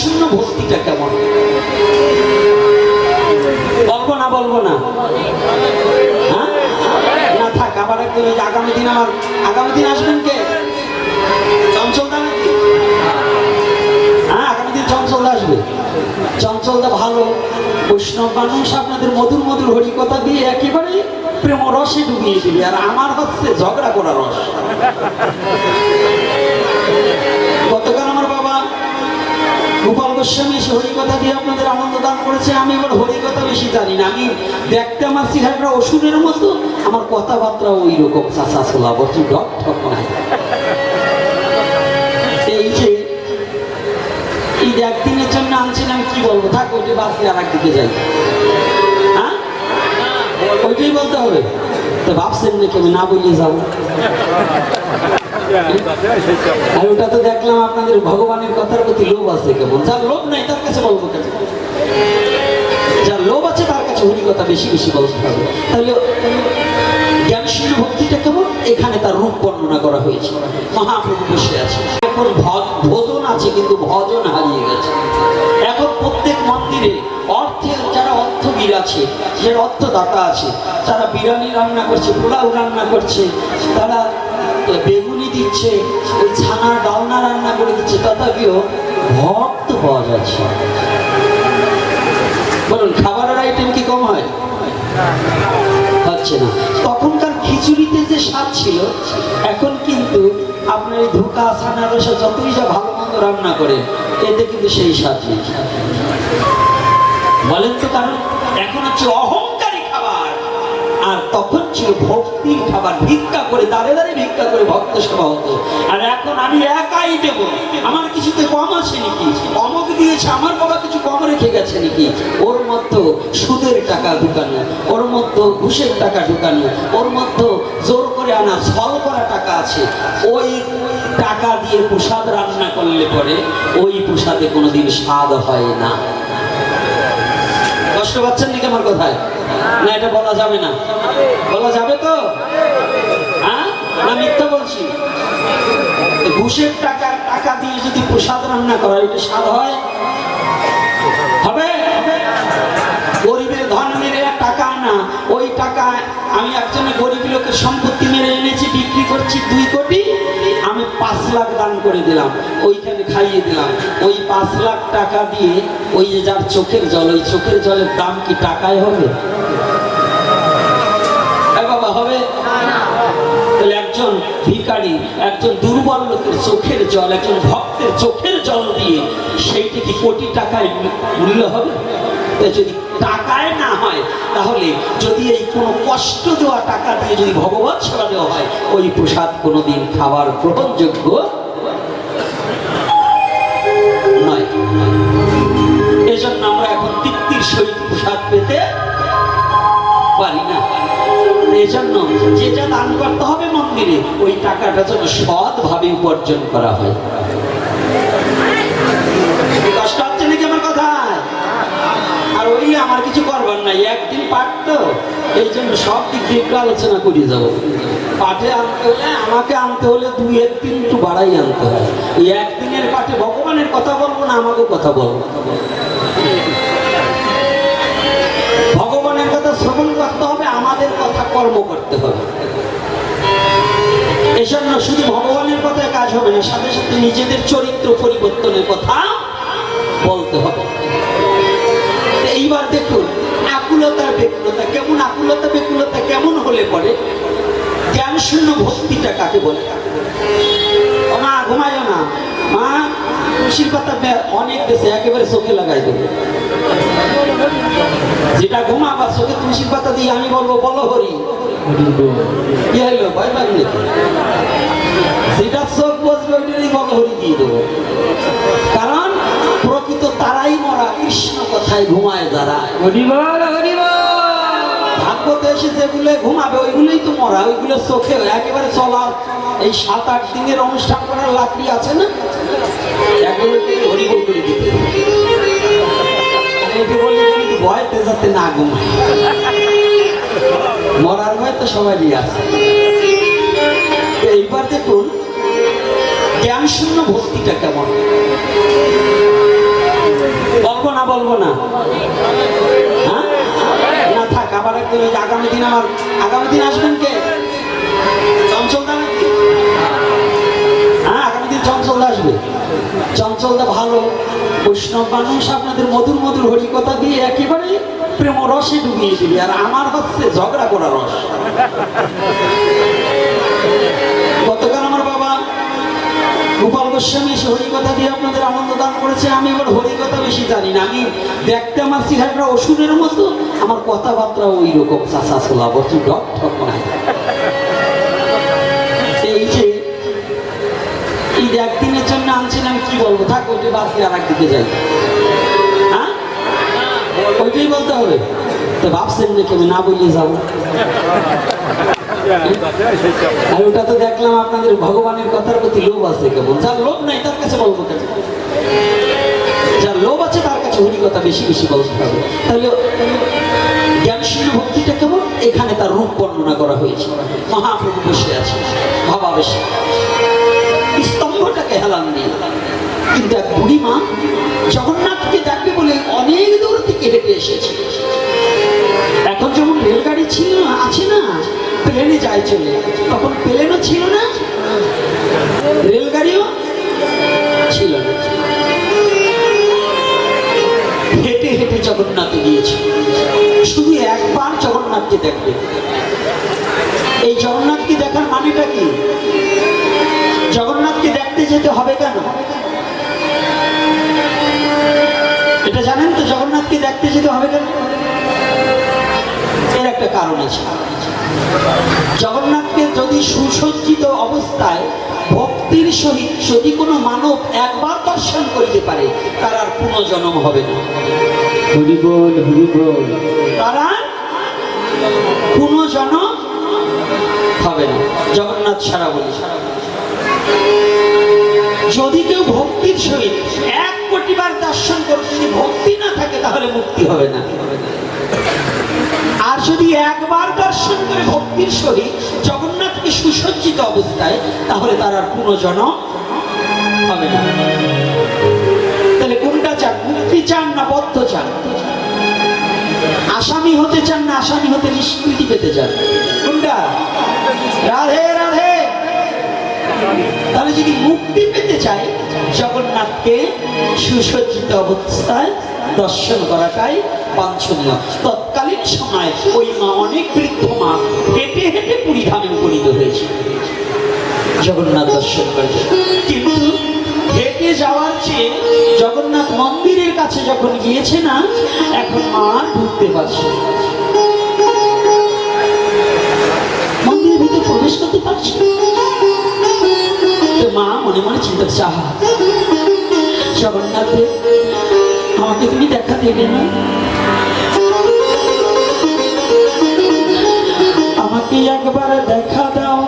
শূন্য ভক্তিটা কেমন? বলব না বলব না? হ্যাঁ? না আগামী দিন আমার, আগামী দিন আসবেন কে? হ্যাঁ আগামী দিন ভালো মানুষ, আপনাদের মধুর মধুর দিয়ে একেবারে প্রেম রসে আর আমার হচ্ছে ঝগড়া করা রস। গোস্বামী এসে হরিকথা দিয়ে আপনাদের আনন্দ দান করেছে, আমি এবার হরিকথা বেশি জানি না। আমি দেখতে আমার সিহারটা অসুরের মতো, আমার কথাবার্তা ওই রকম চাষা ছোলা বলছি ডক ঠক নাই। এই যে এই যে একদিনের জন্য আনছিলাম কি বলব? থাক ওইটা বাদ দিয়ে আর একদিকে যাই। হ্যাঁ? ওইটাই বলতে হবে। তো ভাবছেন নাকি আমি না বলিয়ে যাব? আর ওটা তো দেখলাম আপনাদের ভগবানের কথার প্রতি লোভ আছে কেমন? যার লোভ নাই, তার কাছে বলব কেন? যার লোভ আছে, তার কাছে হরি কথা বেশি বেশি বলতে হবে। তাহলে জ্ঞান শূন্য ভক্তিটা কেমন? এখানে তার রূপ বর্ণনা করা হয়েছে। মহাপ্রভু বসে আছে। এখন ভোজন আছে, কিন্তু ভজন হারিয়ে গেছে। এখন প্রত্যেক মন্দিরে অর্থের যারা অর্থবীর আছে যারা অর্থদাতা আছে, তারা বিরিয়ানি রান্না করছে, পোলাও রান্না করছে, তারা বেগুনি দিচ্ছে, ওই ছানা ডালনা রান্না করে দিচ্ছে, তথাপিও ভক্ত পাওয়া যাচ্ছে বলুন, খাবারের আইটেম কি কম হয়? হচ্ছে না। তখনকার খিচুড়িতে যে স্বাদ ছিল, এখন কিন্তু আপনার এই ধোকা, ছানা রসা যতই যা ভালো মন্দ রান্না করে, এতে কিন্তু সেই স্বাদ নেই। বলেন তো কারণ, এখন হচ্ছে আর তখন ছিল ভক্তির খাবার। ভিক্ষা করে দাঁড়ে দাঁড়িয়ে ভিক্ষা করে ভক্ত সেবা হতো। আর এখন আমি একাই দেব। আমার কিছুতে কম আছে নাকি? অমক দিয়েছে, আমার বাবা কিছু কম রেখে গেছে নাকি? ওর মধ্যে সুদের টাকা ঢুকানো, ওর মধ্যে ঘুষের টাকা ঢুকানো, ওর মধ্যে জোর করে আনা ছল করা টাকা আছে। ওই টাকা দিয়ে প্রসাদ রান্না করলে পরে ওই প্রসাদে কোনোদিন স্বাদ হয় না। কষ্ট পাচ্ছেন নাকি আমার কথায়? না, এটা বলা যাবে না। বলা যাবে তো? হ্যাঁ? মিথ্যা বলছি। ঘুষের টাকা টাকা দিয়ে যদি প্রসাদ রান্না করা এটা স্বাদ হয়? হবে? গরিবের ধন মেরে টাকা না। ওই টাকা আমি একজনের গরিব লোকের সম্পত্তি মেরে এনেছি, বিক্রি করছি দুই কোটি। আমি পাঁচ লাখ দান করে দিলাম, ওইখানে খাইয়ে দিলাম। ওই পাঁচ লাখ টাকা দিয়ে ওই যে যার চোখের জল, ওই চোখের জলের দাম কি টাকায় হবে? বাবা, হবে? তাহলে একজন ভিখারি, একজন দুর্বল লোকের চোখের জল, একজন ভক্তের চোখের জল দিয়ে সেইটা কি কোটি টাকায় মূল্য হবে? যদি টাকায় না হয়, তাহলে যদি এই কোনো কষ্ট দেওয়া টাকা দিয়ে যদি ভগবত সেবা দেওয়া হয়, ওই প্রসাদ কোনোদিন খাবার গ্রহণযোগ্য নয়। এজন্য আমরা এখন তৃপ্তির সহিত পেতে পারি না। এজন্য যেটা দান করতে হবে মন্দিরে, ওই টাকাটা যেন সৎভাবে উপার্জন করা হয়। নাই, একদিন পাঠ তো। এই জন্য সব দিক দিয়ে একটু আলোচনা করে যাব। পাঠে আনতে হলে আমাকে আনতে হলে দুই একদিন একটু বাড়াই আনতে হয়। এই একদিনের পাঠে ভগবানের কথা বলব না, আমাকেও কথা বলব ভগবানের কথা শ্রবণ করতে হবে, আমাদের কথা কর্ম করতে হবে। এজন্য শুধু ভগবানের কথায় কাজ হবে না, সাথে সাথে নিজেদের চরিত্র পরিবর্তনের কথা বলতে হবে। কাকে বলে। ও মা, ঘুমাইও না। মা পাতা বে- অনেক দেশে একেবারে চোখে লাগাই দেবে। যেটা ঘুমাবার চোখে তুলসীর পাতা দিয়ে আমি বলব, বলো হরি। কি হইল, ভয় পাবি নাকি? যেটা চোখ বসবে, ওইটারই বলো হরি দিয়ে দেবো। কারণ প্রকৃত তারাই মরা, কৃষ্ণ কথায় ঘুমায় যারা। হরিবল হরিবল এসে যেগুলো ঘুমাবে, ওইগুলোই তো মরা, ওইগুলো চোখে একেবারে চলার এই সাত আট দিনের অনুষ্ঠান করার লাকড়ি আছে না? ভয়তে যাতে না ঘুমায়। মরার ভয় তো সবারই আছে। এইবার দেখুন জ্ঞান শূন্য ভক্তিটা কেমন? বলব না বলব না। হ্যাঁ? ওই যে আগামী দিন আমার, আগামী দিন আসবেন কে? চঞ্চলদা? হ্যাঁ আগামী দিন চঞ্চলদা আসবে। চঞ্চলদা ভালো, বৈষ্ণব মানুষ, আপনাদের মধুর মধুর হরিকথা দিয়ে একেবারে প্রেম রসে ডুবিয়ে দিবে। আর আমার হচ্ছে ঝগড়া করা রস। গতকাল আমার বাবা গোপাল গোস্বামী এসে হরিকথা দিয়ে আপনাদের আনন্দ দান করেছে। আমি আবার হরিকথা বেশি জানি না। আমি দেখতে আমার চেহারাটা ওষুধের মতো। আমার কথাবার্তা ওই রকম চাষা ছোলা বলছি ডক ঠক নাই এই যে যে একদিনের জন্য আনছেন আমি কি বলব? থাক ওইটা বাদ দিয়ে আর একদিকে যাই। হ্যাঁ? ওইটাই বলতে হবে। তো ভাবছেন নাকি আমি না বলিয়ে যাব? আর ওটা তো দেখলাম আপনাদের ভগবানের কথার প্রতি লোভ আছে কেমন? যার লোভ নাই, তার কাছে বলব কেন? যার লোভ আছে, তার কাছে কথা বেশি বেশি বলতে হবে। তাহলে জ্ঞান শূন্য ভক্তিটা কেমন? এখানে তার রূপ বর্ণনা করা হয়েছে। মহাপ্রভু বসে আছে ভাবাবেশে স্তম্ভটাকে হেলান দিয়ে। কিন্তু এক বুড়িমা জগন্নাথকে দেখবে বলে অনেক দূর থেকে হেঁটে এসেছে। এখন যেমন রেলগাড়ি ছিল না, আছে না, প্লেনে যায় চলে। তখন প্লেনও ছিল না, রেলগাড়িও জগন্নাথে গিয়েছে। শুধু একবার জগন্নাথকে দেখবে এই জগন্নাথকে দেখার মানেটা কি? জগন্নাথকে দেখতে যেতে হবে কেন? এটা জানেন তো জগন্নাথকে দেখতে যেতে হবে কেন? এর একটা কারণ আছে। জগন্নাথকে যদি সুসজ্জিত অবস্থায় ভক্তির সহিত যদি কোনো মানব একবার দর্শন করিতে পারে, তার আর পুনর্জন্ম হবে না। হরি বল হরি বল তার আর পুনর্জন্ম হবে না। জগন্নাথ সারা বলি। যদি কেউ ভক্তির সহিত এক কোটিবার দর্শন করতে যদি ভক্তি না থাকে তাহলে মুক্তি হবে না। আর যদি একবার দর্শন করে ভক্তির সহিত জগন্নাথকে সুসজ্জিত অবস্থায় তাহলে তার আর পুনর্জন্ম হবে না। চান না, বদ্ধ চান। আসামি হতে চান না, আসামি হতে নিষ্কৃতি পেতে চান। কোনটা? রাধে রাধে। তাহলে যদি মুক্তি পেতে চাই, জগন্নাথকে সুসজ্জিত অবস্থায় দর্শন করাটাই বাঞ্ছনীয়। তৎকালীন সময় ওই মা অনেক বৃদ্ধ মা হেঁটে হেঁটে পুরী ধামে উপনীত হয়েছে। জগন্নাথ দর্শন করে কিন্তু হেঁটে যাওয়ার চেয়ে জগন্নাথ মন্দিরের কাছে যখন গিয়েছে না, এখন আর ঢুকতে পারছে মন্দিরের ভিতরে প্রবেশ করতে পারছে। তো মা মনে মনে চিন্তা চাহা জগন্নাথ আমাকে তুমি দেখা দেবে না? আমাকে একবার দেখা দাও।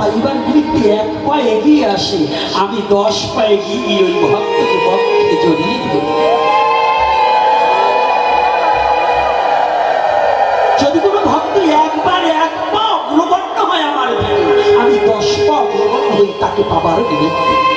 পাইবার ভিত্তি এক পা এগিয়ে আসে। আমি দশ পা এগিয়ে গিয়ে ওই ভক্তকে ভক্তকে জড়িয়ে যদি কোনো ভক্ত একবার এক পা অগ্রগণ্য হয় আমার আমি দশ পা অগ্রগণ্য হই তাকে পাবার নিমিত্তে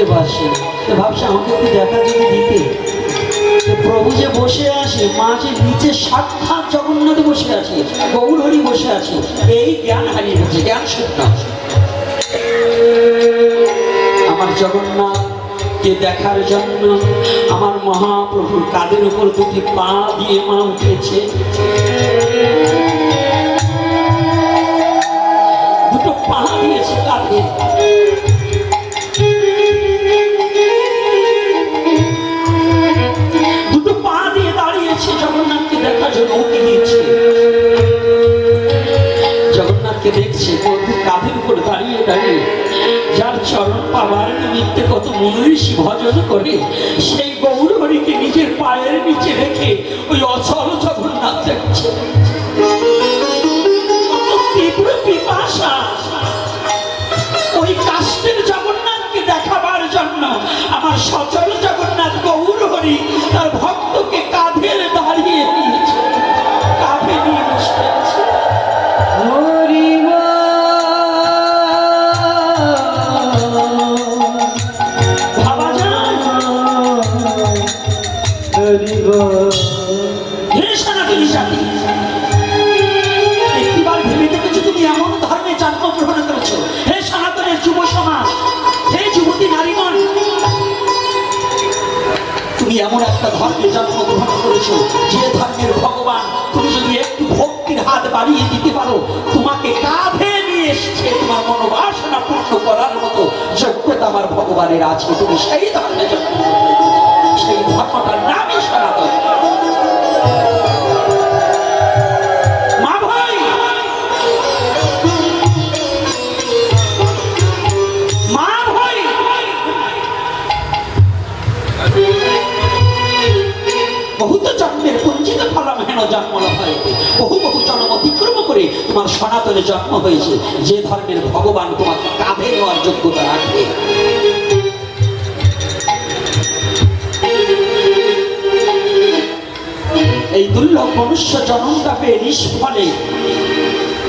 দেখতে পাচ্ছে তো ভাবছে আমাকে একটু দেখা যদি দিতে। প্রভু যে বসে আছে, মা যে নিচে সাক্ষাৎ জগন্নাথ বসে আছে গৌরহরি বসে আছে, এই জ্ঞান হারিয়ে গেছে জ্ঞান শূন্য। আমার জগন্নাথকে দেখার জন্য আমার মহাপ্রভুর কাদের উপর দুটি পা দিয়ে মা উঠেছে। দুটো পা দিয়েছে কাঁধে। জগন্নাথকে দেখছে প্রভু কাঁধের উপর দাঁড়িয়ে দাঁড়িয়ে যার চরণ পাওয়ার নিমিত্তে কত মনীষী ভজন করে, সেই গৌরহরিকে নিজের পায়ের নিচে রেখে ওই অচল জগন্নাথ দেখছে। তীব্র ওই কাষ্টের জগন্নাথকে দেখাবার জন্য আমার সচল জগন্নাথ গৌরহরি তার ভক্তকে বাড়িয়ে দিতে পারো। তোমাকে কাঁধে নিয়ে এসছে তোমার মনোবাসনা পূর্ণ করার মতো যোগ্যতা আমার ভগবানের আছে। তুমি সেই ধর্মে সেই ধর্মটার নামই সনাতন। করে, তোমার সনাতনে জন্ম হয়েছে। যে ধর্মের ভগবান তোমাকে কাঁধে নেওয়ার যোগ্যতা রাখবে এই দুর্লভ মনুষ্য জন্মটা পেয়ে নিষ্ফলে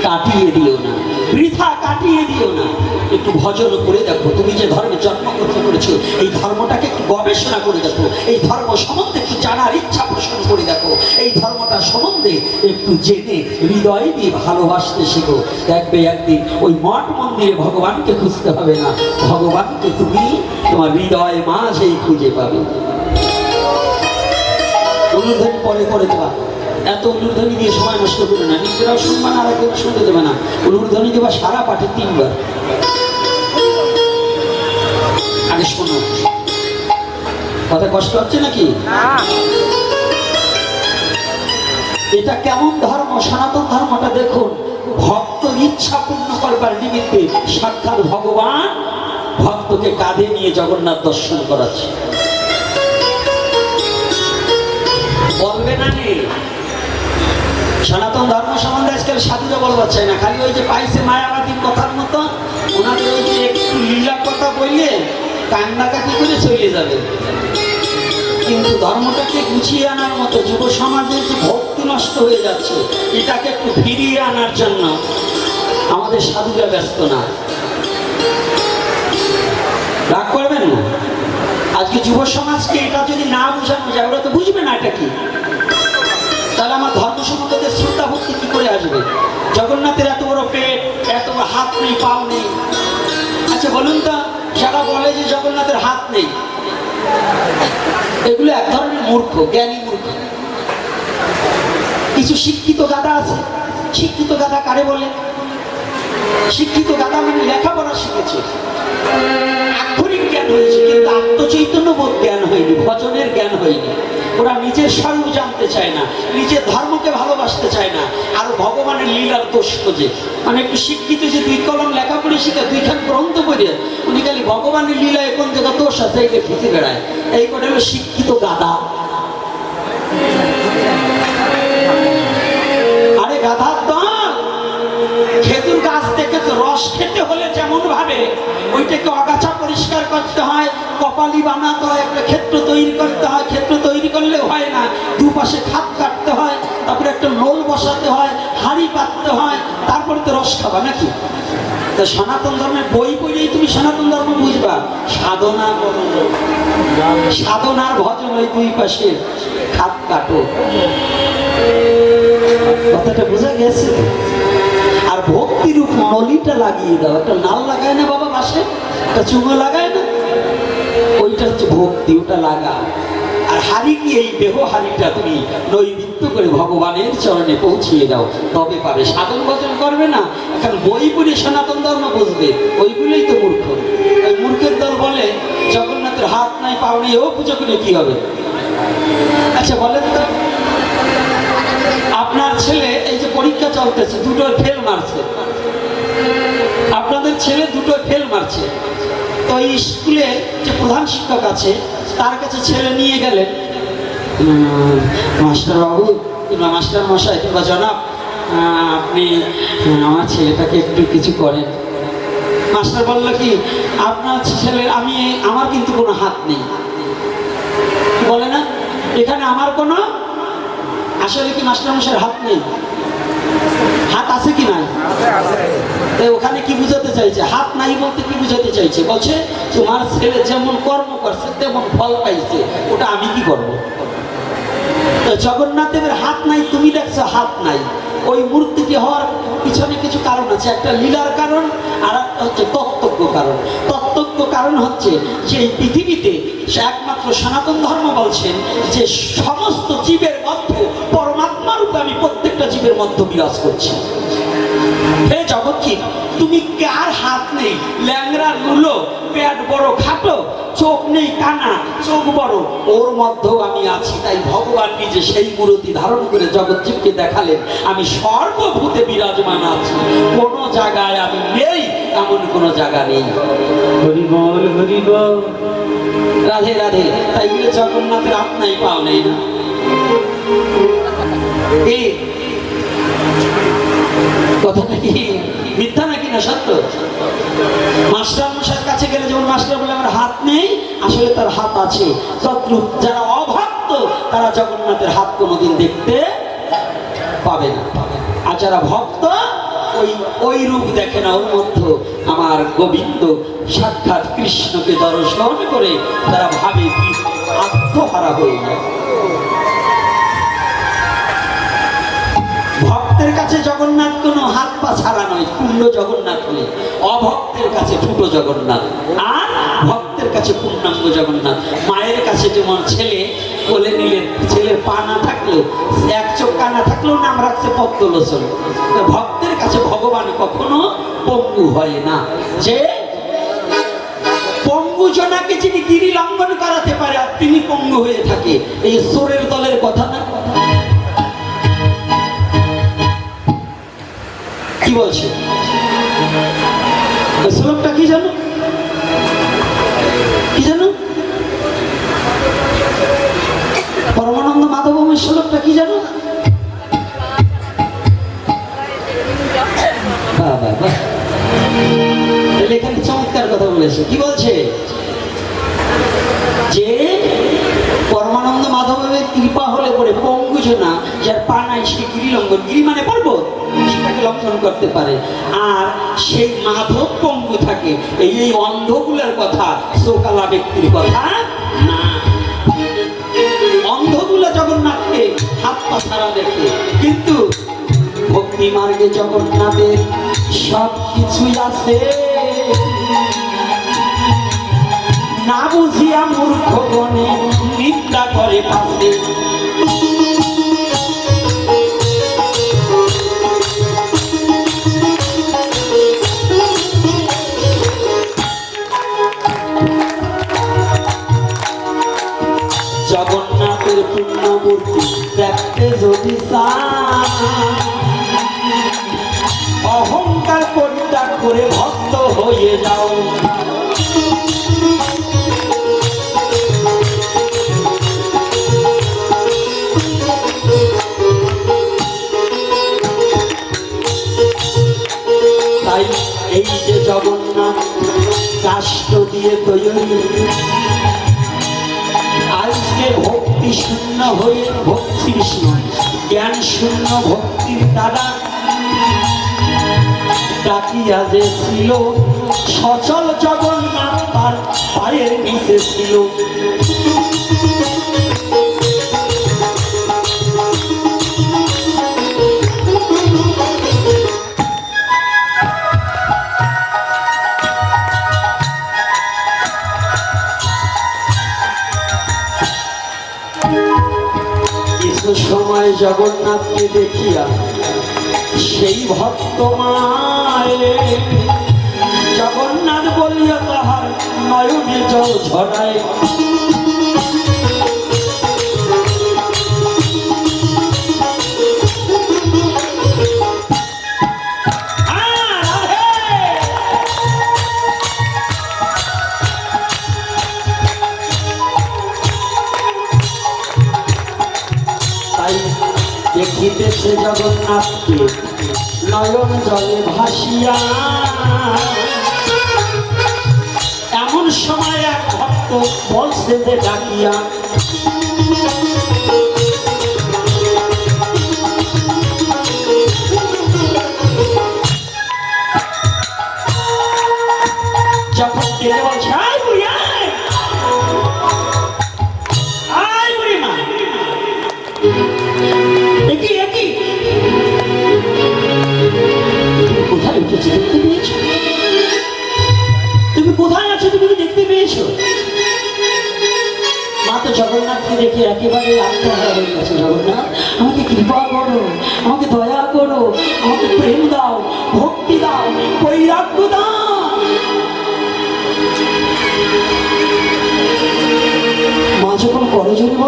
কাটিয়ে দিও না। বৃথা কাটিয়ে দিও না। একটু ভজন করে দেখো, তুমি যে ধর্মে জন্মগ্রহণ করেছ, এই ধর্মটাকে একটু গবেষণা করে দেখো, এই ধর্ম সম্বন্ধে একটু জানার ইচ্ছা পোষণ করে দেখো, এই ধর্মটা সম্বন্ধে একটু জেনে হৃদয় দিয়ে ভালোবাসতে শেখো। দেখবে একদিন ওই মঠ মন্দিরে ভগবানকে খুঁজতে হবে না। ভগবানকে তুমি তোমার হৃদয় মাঝেই খুঁজে পাবে। অনুধ্বনি পরে করে দেবা এত অনুধ্বনি দিয়ে সময় নষ্ট করে না, নিজেরাও শুনবা না আর কেউ শুনতে দেবে না। অনুধ্বনি দেবা সারা পাঠে তিনবার। আগে শোনো। কথা কষ্ট হচ্ছে নাকি? এটা কেমন ধর্ম? সনাতন ধর্মটা দেখুন, ভক্ত ইচ্ছা পূর্ণ করবার নিমিত্তে সাক্ষাৎ ভগবান ভক্তকে কাঁধে নিয়ে জগন্নাথ দর্শন করাচ্ছে। বলবে নে সনাতন ধর্ম সম্বন্ধে আজকাল সাধুরা বলবার চাই না। খালি ওই যে পাইছে মায়াবাদীর কথার মতো, ওনাদের ওই যে একটু লীলা কথা বললে কান্নাকাটি করে চলে যাবে। কিন্তু ধর্মটাকে গুছিয়ে আনার মতো যুব সমাজের যে ভক্তি নষ্ট হয়ে যাচ্ছে, এটাকে একটু ফিরিয়ে আনার জন্য আমাদের সাধুরা ব্যস্ত না। রাগ করবেন না? আজকে যুব সমাজকে এটা যদি না বোঝানো যায়, ওরা তো বুঝবে না এটা কি। ধর্ম সম্বন্ধে শ্রদ্ধা ভক্তি কি করে আসবে? জগন্নাথের এত বড় পেট, এত বড় হাত নেই, পাও নেই। আচ্ছা বলুন তো, যারা বলে যে জগন্নাথের হাত নেই, এগুলো এক ধরনের মূর্খ, জ্ঞানী মূর্খ। কিছু শিক্ষিত গাদা আছে। শিক্ষিত গাদা কারে বলে? শিক্ষিত গাদা মানে লেখাপড়া শিখেছে। আক্ষরিক জ্ঞান হয়েছে, কিন্তু আত্মচৈতন্য বোধ জ্ঞান হয়নি, ভজনের জ্ঞান হয়নি। ওরা নিজের স্বরূপ জানতে চায় না, নিজের ধর্মকে ভালোবাসতে চায় না। আর ভগবানের লীলার দোষ খোঁজে। মানে একটু শিক্ষিত যে দুই কলম লেখা পড়ে শিখে দুইখান গ্রন্থ করে উনি খালি ভগবানের লীলা এখন জায়গা দোষ আছে এইটা ফুটে বেড়ায়। এই কটা হলো শিক্ষিত গাদা আরে গাধার রস খেতে হলে যেমন ভাবে, ওইটাকে আগাছা পরিষ্কার করতে হয়, কপালি বানাতে হয় একটা ক্ষেত্র তৈরি করতে হয়, ক্ষেত্র তৈরি করলে হয় না। দুপাশে খাপ কাটতে হয়, তারপরে একটা লোল বসাতে হয়, হাড়ি পাততে হয়, তারপরে তো রস খাবা নাকি? তো সনাতন ধর্মের বই পড়েই তুমি সনাতন ধর্ম বুঝবা। সাধনা। সাধনার ভজন ওই দুই পাশে খাপ কাটো। কথাটা বোঝা গেছে? আর ভক্তির উপর নলিটা লাগিয়ে দাও। একটা নাল লাগায় না বাবা বাসে? একটা চুঙো লাগায় না? ওইটা হচ্ছে ভক্তি, ওটা লাগা। আর হারি কি এই দেহ হারিটা তুমি নৈমিত্য করে ভগবানের চরণে পৌঁছিয়ে দাও। তবে পাবে। সাধন ভজন করবে না। এখন বই পড়ে সনাতন ধর্ম বুঝবে। ওইগুলোই তো মূর্খ। ওই মূর্খের দল বলে, জগন্নাথের হাত নাই, পাও নেই, ও পুজো করে কি হবে? আচ্ছা বলেন তো। আপনার ছেলে এই যে পরীক্ষা চলতেছে দুটো ফেল মারছে। আপনাদের ছেলে দুটো ফেল মারছে। তো এই স্কুলে যে প্রধান শিক্ষক আছে তার কাছে ছেলে নিয়ে গেলেন। উম, মাস্টার বাবু কিংবা মাস্টার মশাই কিংবা জনাব আপনি আমার ছেলেটাকে একটু কিছু করেন। মাস্টার বলল কি আপনার ছেলে আমি আমার কিন্তু কোনো হাত নেই। বলে না? এখানে আমার কোনো আসলে কি মাস্টার মাস্টারমশাইয়ের হাত নেই? হাত আছে কি নাই? ওখানে কি বুঝাতে চাইছে? হাত নাই বলতে কি বুঝাতে চাইছে? বলছে, তোমার ছেলে যেমন কর্ম করছে, তেমন ফল পাইছে। ওটা আমি কি করব? জগন্নাথ দেবের হাত নাই, তুমি দেখছ হাত নাই। ওই মূর্তিটি হওয়ার পিছনে কিছু কারণ আছে, একটা লীলার কারণ আর একটা হচ্ছে তত্ত্বজ্ঞ কারণ। তত্ত্বজ্ঞ কারণ হচ্ছে এই পৃথিবীতে সে একমাত্র সনাতন ধর্ম বলছেন যে সমস্ত জীবের মধ্যে পরমাত্মা রূপে আমি প্রত্যেকটা জীবের মধ্যে বিরাজ করছি। হে জগৎজীব তুমি কার হাত নেই? ল্যাংরা লুলো, পেট বড়, খাটো, চোখ নেই, কানা, চোখ বড়। ওর মধ্যেও আমি আছি, তাই ভগবান নিজে সেই মূর্তি ধারণ করে জগৎজীবকে দেখালেন। আমি সর্বভূতে বিরাজমান আছি। কোনো জায়গায় আমি নেই এমন কোনো জায়গা নেই। হরি বল হরি বল। রাধে রাধে তাই বলে জগন্নাথের আপনাই পাও নেই না। এই কথাটা কি মিথ্যা নাকি না সত্য? মাস্টার মশাইয়ের কাছে গেলে যেমন মাস্টার বলে আমার হাত নেই আসলে তার হাত আছে। তদ্রূপ যারা অভক্ত তারা জগন্নাথের হাত কোনোদিন দেখতে পাবে না। আর যারা ভক্ত ওই ওই রূপ দেখে না ওর আমার গোবিন্দ সাক্ষাৎ কৃষ্ণকে দর্শন করে তারা ভাবে আত্মহারা হয়ে যায় ভক্তের কাছে জগন্নাথ কোনো হাত পা ছাড়া নয় পূর্ণ জগন্নাথ হলে অভক্তের কাছে ছোট জগন্নাথ, আর ভক্তের কাছে পূর্ণাঙ্গ জগন্নাথ। মায়ের কাছে যেমন ছেলে কোলে নিলেন ছেলের পা না থাকলেও, এক চোখ কানা থাকলেও নাম রাখছে তো ভক্তের কাছে ভগবান কখনো পঙ্গু হয় না। যে যিনি গিরি লঙ্ঘন করাতে পারে, আর তিনি পঙ্গু হয়ে থাকে, এই সোরের দলের কথা না? কি বলছে? শ্লোকটা কি জানো? কি জানো। তাহলে এখানে চমৎকার কথা বলেছে। কি বলছে? যে পরমানন্দ মাধবের কৃপা হলে পরে পঙ্গুজনা যার পা নাই সে গিরি লঙ্ঘন গিরি মানে পর্বত। সেটাকে লঙ্ঘন করতে পারে। আর সেই মাধব পঙ্গু থাকে। এই এই অন্ধগুলোর কথা সোকালা ব্যক্তির কথা হাত পা দেখে কিন্তু ভক্তি মার্গে জগন্নাথের সব কিছুই আছে। না বুঝিয়া মূর্খ গণে নিন্দা করে পাশে। জগন্নাথের পূর্ণমূর্তি দেখতে যদি অহংকার পরিত্যাগ করে ভক্ত হয়ে যাও। তাই এই জগন্নাথ কাষ্ট দিয়ে তৈরি, আজকে ভোগ ভক্তি শূন্য হয়ে ভক্তির নয় জ্ঞান শূন্য ভক্তির দাদা। ডাকিয়া যে ছিল, সচল জগন্নাথ তার পায়ের নিচে ছিল। সময় জগন্নাথকে দেখিয়া সেই ভক্ত জগন্নাথ বলিয়া তাহার নয়নে জল ঝরায়। দেখিতেছে জগন্নাথকে নয়ন জলে ভাসিয়া। এমন সময় এক ভক্ত বলছে যে ডাকিয়া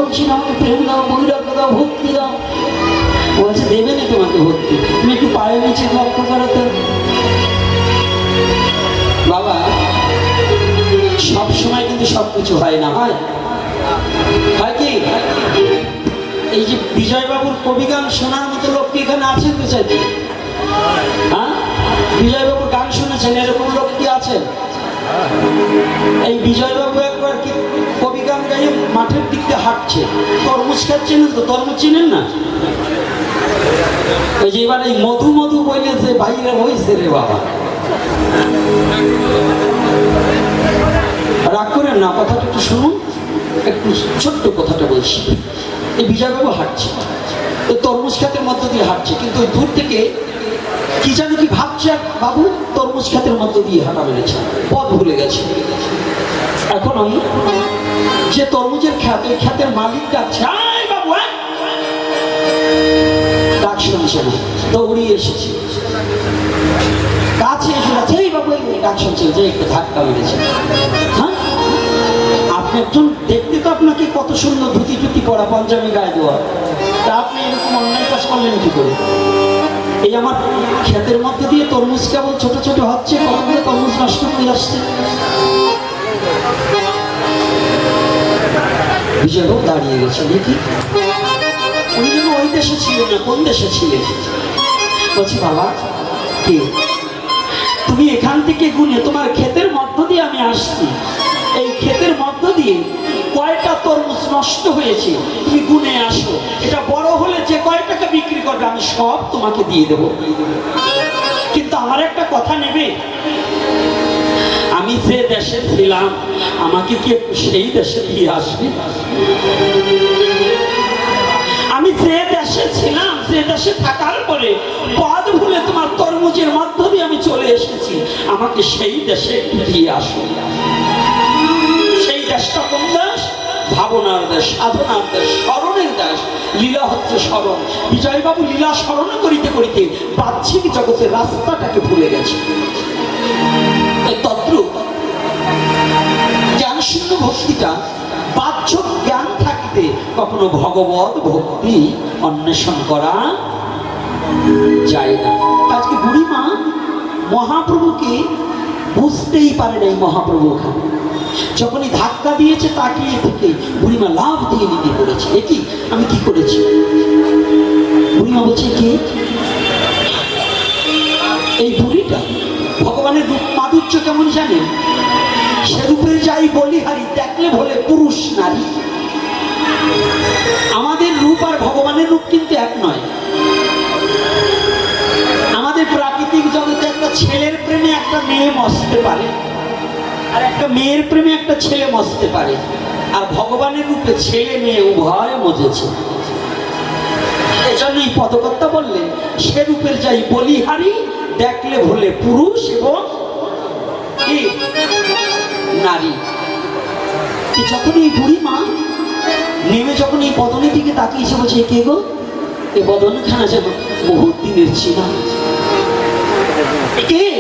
করজোরে বলছিল আমাকে প্রেম দাও বৈরাগ্য দাও, ভক্তি দাও। বলছে, দেবে না তোমাকে ভক্তি। তুমি একটু পায়ে নিচে লক্ষ্য করো তো। বাবা, সব সময় কিন্তু সব কিছু হয় না, হয়? হয় কি? এই যে বিজয়বাবুর কবি গান শোনার মতো লোক কি এখানে আছেন তো চাইতে হ্যাঁ? বিজয়বাবুর গান শুনেছেন? এরকম লোক কি আছেন? এই বিজয়বাবু কবি মাঠের দিক দিয়ে হাঁটছে। তরমুজ খাচ্ছেন তো? তরমুজ চিনেন না? ওই যে এবার এই মধু মধু বইলে যে বাইরে হয়েছে রে বাবা। রাগ করেন না, কথাটা একটু শুনুন। একটু ছোট্ট কথাটা বলছি। এই বিজয়বাবু হাঁটছে। তো তরমুজ খাতের মধ্য দিয়ে হাঁটছে। কিন্তু ওই দূর থেকে কি জানি কি ভাবছে বাবু? তরমুজ খাতের মধ্য দিয়ে হাঁটা মেরেছে। পথ ভুলে গেছে। এখন ওই যে তরমুজের খ্যাত খ্যাতের মালিক ডাকছে, "আয় বাবু ডাক শুনছে না দৌড়িয়ে এসেছে। কাছে এসে গেছে এই বাবু ডাক শুনছে, যে একটু ধাক্কা মেরেছে। হ্যাঁ? আপনি একজন, দেখতে তো আপনাকে কত সুন্দর ধুতি টুতি পরা পঞ্জাবি গায়ে দেওয়া। তা আপনি এরকম অন্যায় কাজ করলেন কি করে? এই আমার ক্ষেতের মধ্যে দিয়ে তরমুজ কেবল ছোট ছোট হচ্ছে, কতগুলো তরমুজ নষ্ট করে আসছে। বিজয়বাবু দাঁড়িয়ে গেছে দেখি। উনি যেন ওই দেশে ছিলেন না, কোন দেশে ছিলেন? বলছি, বাবা, কে? তুমি এখান থেকে গুনে তোমার ক্ষেতের মধ্য দিয়ে আমি আসছি। এই ক্ষেতের মধ্য দিয়ে কয়টা তরমুজ নষ্ট হয়েছে, তুমি গুনে আসো। এটা বড় হলে যে কয় টাকা বিক্রি করবে, আমি সব তোমাকে দিয়ে দেবো। কিন্তু আমার একটা কথা নেবে আমি যে দেশে ছিলাম, আমাকে কি সেই দেশে দিয়ে আসবে? আমি যে দেশে ছিলাম, যে দেশে থাকার পরে পদ ভুলে তোমার তরমুজের মাধ্যমে আমি চলে এসেছি। আমাকে সেই দেশে দিয়ে আসো। সেই দেশটা কোন দেশ? ভাবনার দেশ, সাধনার দেশ, স্মরণের দেশ। লীলা হচ্ছে স্মরণ। বিজয়বাবু লীলা স্মরণ করিতে করিতে বাহ্যিক জগতের রাস্তাটাকে ভুলে গেছে। তদ্রূপ জ্ঞান ভক্তিটা বাহ্য জ্ঞান থাকিতে কখনো ভগবত ভক্তি অন্বেষণ করা যায় না। আজকে বুড়ি মা মহাপ্রভুকে বুঝতেই পারে নাই মহাপ্রভু ওখানে। যখনই ধাক্কা দিয়েছে তাকিয়ে থেকে বুড়িমা লাভ দিয়ে নিতে পড়েছে এ কি? আমি কি করেছি? বুড়িমা বলছে, কে? মাধুর্য কেমন জানেন সে রূপের যাই বলিহারি, দেখলে বলে পুরুষ নারী। আমাদের রূপ আর ভগবানের রূপ কিন্তু এক নয়। আমাদের প্রাকৃতিক জগতে একটা ছেলের প্রেমে একটা মেয়ে মসতে পারে, আর একটা মেয়ের প্রেমে একটা ছেলে মসতে পারে, আর ভগবানের রূপে ছেলে মেয়ে উভয় মজেছে। এজন্যই পদকর্তা বললেন সে রূপের যাই বলিহারি, দেখলে ভুলে পুরুষ এবং কে নারী। যখন এই বুড়ি মা নেমে যখন এই বদনের দিকে তাকিয়েছে বলছে কে গো? এ বদনখানা যেন বহুত দিনের চিনা কে?